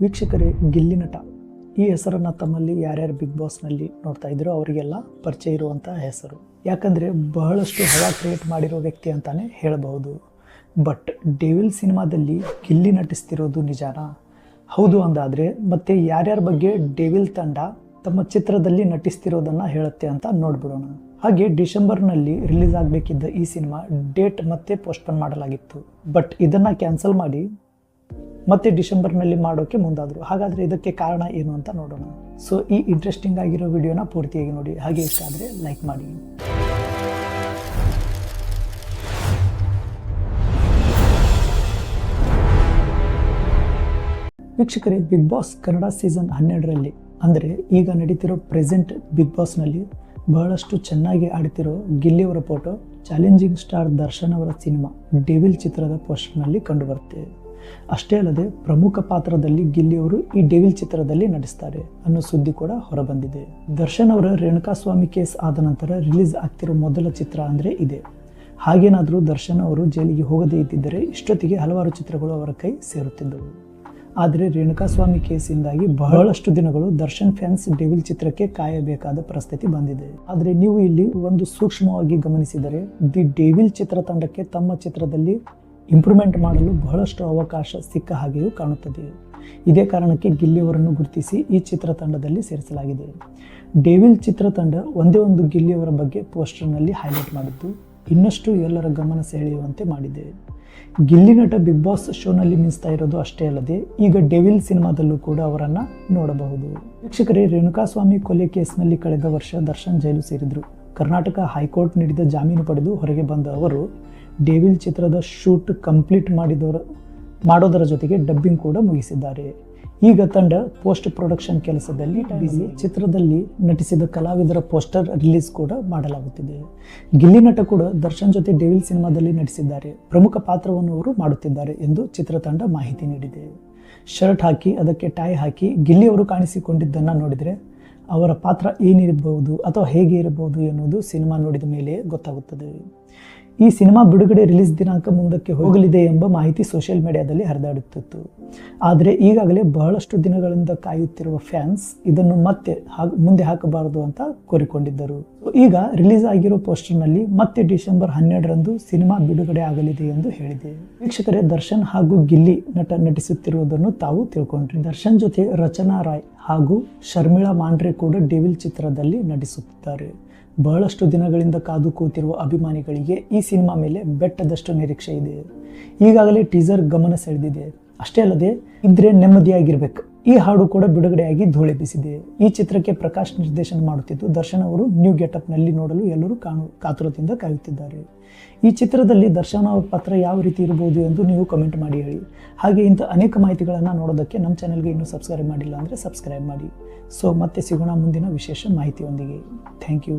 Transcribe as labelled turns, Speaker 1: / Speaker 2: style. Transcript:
Speaker 1: ವೀಕ್ಷಕರೇ, ಗಿಲ್ಲಿ ನಟ. ಈ ಹೆಸರನ್ನು ತಮ್ಮಲ್ಲಿ ಯಾರ್ಯಾರು ಬಿಗ್ ಬಾಸ್ನಲ್ಲಿ ನೋಡ್ತಾ ಇದ್ರು ಅವರಿಗೆಲ್ಲ ಪರಿಚಯ ಇರುವಂಥ ಹೆಸರು. ಯಾಕಂದರೆ ಬಹಳಷ್ಟು ಹವಾ ಕ್ರಿಯೇಟ್ ಮಾಡಿರೋ ವ್ಯಕ್ತಿ ಅಂತಾನೆ ಹೇಳಬಹುದು. ಬಟ್ ಡೇವಿಲ್ ಸಿನಿಮಾದಲ್ಲಿ ಗಿಲ್ಲಿ ನಟಿಸ್ತಿರೋದು ನಿಜಾನಾ? ಹೌದು ಅಂದಾದರೆ ಮತ್ತೆ ಯಾರ್ಯಾರ ಬಗ್ಗೆ ಡೇವಿಲ್ ತಂಡ ತಮ್ಮ ಚಿತ್ರದಲ್ಲಿ ನಟಿಸ್ತಿರೋದನ್ನು ಹೇಳುತ್ತೆ ಅಂತ ನೋಡ್ಬಿಡೋಣ. ಹಾಗೆ ಡಿಸೆಂಬರ್ನಲ್ಲಿ ರಿಲೀಸ್ ಆಗಬೇಕಿದ್ದ ಈ ಸಿನಿಮಾ ಡೇಟ್ ಮತ್ತೆ ಪೋಸ್ಟ್ಪೋನ್ ಮಾಡಲಾಗಿತ್ತು. ಬಟ್ ಇದನ್ನು ಕ್ಯಾನ್ಸಲ್ ಮಾಡಿ ಮತ್ತೆ ಡಿಸೆಂಬರ್ನಲ್ಲಿ ಮಾಡೋಕ್ಕೆ ಮುಂದಾದರು. ಹಾಗಾದರೆ ಇದಕ್ಕೆ ಕಾರಣ ಏನು ಅಂತ ನೋಡೋಣ. ಸೊ ಈ ಇಂಟ್ರೆಸ್ಟಿಂಗ್ ಆಗಿರೋ ವಿಡಿಯೋನ ಪೂರ್ತಿಯಾಗಿ ನೋಡಿ. ಹಾಗೆ ಇಷ್ಟ ಆದರೆ ಲೈಕ್ ಮಾಡಿ. ವೀಕ್ಷಕರೇ ಬಿಗ್ ಬಾಸ್ ಕನ್ನಡ ಸೀಸನ್ ಹನ್ನೆರಡರಲ್ಲಿ. ಅಂದರೆ ಈಗ ನಡೀತಿರೋ ಪ್ರೆಸೆಂಟ್ ಬಿಗ್ ಬಾಸ್ನಲ್ಲಿ ಬಹಳಷ್ಟು ಚೆನ್ನಾಗಿ ಆಡ್ತಿರೋ ಗಿಲ್ಲಿಯವರ ಫೋಟೋ ಚಾಲೆಂಜಿಂಗ್ ಸ್ಟಾರ್ ದರ್ಶನ್ ಅವರ ಸಿನಿಮಾ ಡೆವಿಲ್ ಚಿತ್ರದ ಪೋಸ್ಟರ್ನಲ್ಲಿ ಕಂಡುಬರುತ್ತೆ ಅಷ್ಟೇ ಅಲ್ಲದೆ ಪ್ರಮುಖ ಪಾತ್ರದಲ್ಲಿ ಗಿಲ್ಲಿಯವರು ಈ ಡೆವಿಲ್ ಚಿತ್ರದಲ್ಲಿ ನಟಿಸ್ತಾರೆ ಅನ್ನೋ ಸುದ್ದಿ ಕೂಡ ಹೊರಬಂದಿದೆ. ದರ್ಶನ್ ಅವರ ರೇಣುಕಾಸ್ವಾಮಿ ಕೇಸ್ ಆದ ನಂತರ ರಿಲೀಸ್ ಆಗ್ತಿರೋ ಮೊದಲ ಚಿತ್ರ ಅಂದರೆ ಇದೆ. ಹಾಗೇನಾದರೂ ದರ್ಶನ್ ಅವರು ಜೈಲಿಗೆ ಹೋಗದೇ ಇದ್ದಿದ್ದರೆ ಇಷ್ಟೊತ್ತಿಗೆ ಹಲವಾರು ಚಿತ್ರಗಳು ಅವರ ಕೈ ಸೇರುತ್ತಿದ್ದವು. ಆದರೆ ರೇಣುಕಾಸ್ವಾಮಿ ಕೇಸಿಂದಾಗಿ ಬಹಳಷ್ಟು ದಿನಗಳು ದರ್ಶನ್ ಫ್ಯಾನ್ಸ್ ಡೆವಿಲ್ ಚಿತ್ರಕ್ಕೆ ಕಾಯಬೇಕಾದ ಪರಿಸ್ಥಿತಿ ಬಂದಿದೆ. ಆದರೆ ನೀವು ಇಲ್ಲಿ ಒಂದು ಸೂಕ್ಷ್ಮವಾಗಿ ಗಮನಿಸಿದರೆ ದಿ ಡೆವಿಲ್ ಚಿತ್ರತಂಡಕ್ಕೆ ತಮ್ಮ ಚಿತ್ರದಲ್ಲಿ ಇಂಪ್ರೂವ್ಮೆಂಟ್ ಮಾಡಲು ಬಹಳಷ್ಟು ಅವಕಾಶ ಸಿಕ್ಕ ಹಾಗೆಯೂ ಕಾಣುತ್ತದೆ. ಇದೇ ಕಾರಣಕ್ಕೆ ಗಿಲ್ಲಿಯವರನ್ನು ಗುರುತಿಸಿ ಈ ಚಿತ್ರತಂಡದಲ್ಲಿ ಸೇರಿಸಲಾಗಿದೆ. ಡೇವಿಲ್ ಚಿತ್ರತಂಡ ಒಂದೇ ಒಂದು ಗಿಲ್ಲಿಯವರ ಬಗ್ಗೆ ಪೋಸ್ಟರ್ನಲ್ಲಿ ಹೈಲೈಟ್ ಮಾಡಿದ್ದು, ಇನ್ನಷ್ಟು ಎಲ್ಲರ ಗಮನ ಸೆಳೆಯುವಂತೆ ಮಾಡಿದೆ. ಗಿಲ್ಲಿ ನಟ ಬಿಗ್ ಬಾಸ್ ಶೋನಲ್ಲಿ ಮಿಂಚ್ತಾ ಇರೋದು ಅಷ್ಟೇ ಅಲ್ಲದೆ, ಈಗ ಡೆವಿಲ್ ಸಿನಿಮಾದಲ್ಲೂ ಕೂಡ ಅವರನ್ನು ನೋಡಬಹುದು. ವೀಕ್ಷಕರೇ, ರೇಣುಕಾಸ್ವಾಮಿ ಕೊಲೆ ಕೇಸ್ನಲ್ಲಿ ಕಳೆದ ವರ್ಷ ದರ್ಶನ್ ಜೈಲು ಸೇರಿದ್ರು. ಕರ್ನಾಟಕ ಹೈಕೋರ್ಟ್ ನೀಡಿದ ಜಾಮೀನು ಪಡೆದು ಹೊರಗೆ ಬಂದ ಅವರು, ಡೇವಿಲ್ ಚಿತ್ರದ ಶೂಟ್ ಕಂಪ್ಲೀಟ್ ಮಾಡಿದವರ, ಮಾಡೋದರ ಜೊತೆಗೆ ಡಬ್ಬಿಂಗ್ ಕೂಡ ಮುಗಿಸಿದ್ದಾರೆ. ಈಗ ತಂಡ ಪೋಸ್ಟ್ ಪ್ರೊಡಕ್ಷನ್ ಕೆಲಸದಲ್ಲಿ ಬಿಸಿ ಚಿತ್ರದಲ್ಲಿ ನಟಿಸಿದ ಕಲಾವಿದರ ಪೋಸ್ಟರ್ ರಿಲೀಸ್ ಕೂಡ ಮಾಡಲಾಗುತ್ತಿದೆ. ಗಿಲ್ಲಿ ನಟ ಕೂಡ ದರ್ಶನ್ ಜೊತೆ ಡೇವಿಲ್ ಸಿನಿಮಾದಲ್ಲಿ ನಟಿಸಿದ್ದಾರೆ. ಪ್ರಮುಖ ಪಾತ್ರವನ್ನು ಅವರು ಮಾಡುತ್ತಿದ್ದಾರೆ ಎಂದು ಚಿತ್ರತಂಡ ಮಾಹಿತಿ ನೀಡಿದೆ. ಶರ್ಟ್ ಹಾಕಿ, ಅದಕ್ಕೆ ಟೈ ಹಾಕಿ ಗಿಲ್ಲಿ ಅವರು ಕಾಣಿಸಿಕೊಂಡಿದ್ದನ್ನು ನೋಡಿದರೆ ಅವರ ಪಾತ್ರ ಏನಿರಬಹುದು ಅಥವಾ ಹೇಗೆ ಇರಬಹುದು ಎನ್ನುವುದು ಸಿನಿಮಾ ನೋಡಿದ ಮೇಲೆ ಗೊತ್ತಾಗುತ್ತದೆ. ಈ ಸಿನಿಮಾ ಬಿಡುಗಡೆ ರಿಲೀಸ್ ದಿನಾಂಕ ಮುಂದಕ್ಕೆ ಹೋಗಲಿದೆ ಎಂಬ ಮಾಹಿತಿ ಸೋಷಿಯಲ್ ಮೀಡಿಯಾದಲ್ಲಿ ಹರಿದಾಡುತ್ತಿತ್ತು. ಆದರೆ ಈಗಾಗಲೇ ಬಹಳಷ್ಟು ದಿನಗಳಿಂದ ಕಾಯುತ್ತಿರುವ ಫ್ಯಾನ್ಸ್ ಇದನ್ನು ಮತ್ತೆ ಮುಂದೆ ಹಾಕಬಾರದು ಅಂತ ಕೋರಿಕೊಂಡಿದ್ದರು. ಈಗ ರಿಲೀಸ್ ಆಗಿರೋ ಪೋಸ್ಟರ್ನಲ್ಲಿ ಮತ್ತೆ ಡಿಸೆಂಬರ್ ಹನ್ನೆರಡರಂದು ಸಿನಿಮಾ ಬಿಡುಗಡೆ ಆಗಲಿದೆ ಎಂದು ಹೇಳಿದೆ. ವೀಕ್ಷಕರೇ, ದರ್ಶನ್ ಹಾಗೂ ಗಿಲ್ಲಿ ನಟ ನಟಿಸುತ್ತಿರುವುದನ್ನು ತಾವು ತಿಳ್ಕೊಂಡ್ರಿ. ದರ್ಶನ್ ಜೊತೆ ರಚನಾ ರಾಯ್ ಹಾಗೂ ಶರ್ಮಿಳಾ ಮಾಂಡ್ರೆ ಕೂಡ ಡೆವಿಲ್ ಚಿತ್ರದಲ್ಲಿ ನಟಿಸುತ್ತಿದ್ದಾರೆ. ಬಹಳಷ್ಟು ದಿನಗಳಿಂದ ಕಾದು ಕೂತಿರುವ ಅಭಿಮಾನಿಗಳಿಗೆ ಈ ಸಿನಿಮಾ ಮೇಲೆ ಬೆಟ್ಟದಷ್ಟು ನಿರೀಕ್ಷೆ ಇದೆ. ಈಗಾಗಲೇ ಟೀಸರ್ ಗಮನ ಸೆಳೆದಿದೆ. ಅಷ್ಟೇ ಅಲ್ಲದೆ, ಇದ್ರೆ ನೆಮ್ಮದಿಯಾಗಿರ್ಬೇಕು. ಈ ಹಾಡು ಕೂಡ ಬಿಡುಗಡೆಯಾಗಿ ಧೂಳೆ ಬೀಸಿದೆ. ಈ ಚಿತ್ರಕ್ಕೆ ಪ್ರಕಾಶ್ ನಿರ್ದೇಶನ ಮಾಡುತ್ತಿದ್ದು, ದರ್ಶನ್ ಅವರು ನ್ಯೂ ಗೆಟಪ್ನಲ್ಲಿ ನೋಡಲು ಎಲ್ಲರೂ ಕಾಣು, ಕಾತುರದಿಂದ ಕಾಯುತ್ತಿದ್ದಾರೆ. ಈ ಚಿತ್ರದಲ್ಲಿ ದರ್ಶನ್ ಅವರ ಪಾತ್ರ ಯಾವ ರೀತಿ ಇರಬಹುದು ಎಂದು ನೀವು ಕಮೆಂಟ್ ಮಾಡಿ ಹೇಳಿ. ಹಾಗೆ ಇಂಥ ಅನೇಕ ಮಾಹಿತಿಗಳನ್ನು ನೋಡೋದಕ್ಕೆ ನಮ್ಮ ಚಾನೆಲ್ಗೆ ಇನ್ನೂ ಸಬ್ಸ್ಕ್ರೈಬ್ ಮಾಡಿಲ್ಲ ಅಂದರೆ ಸಬ್ಸ್ಕ್ರೈಬ್ ಮಾಡಿ. ಸೊ ಮತ್ತೆ ಸಿಗೋಣ ಮುಂದಿನ ವಿಶೇಷ ಮಾಹಿತಿಯೊಂದಿಗೆ. Thank you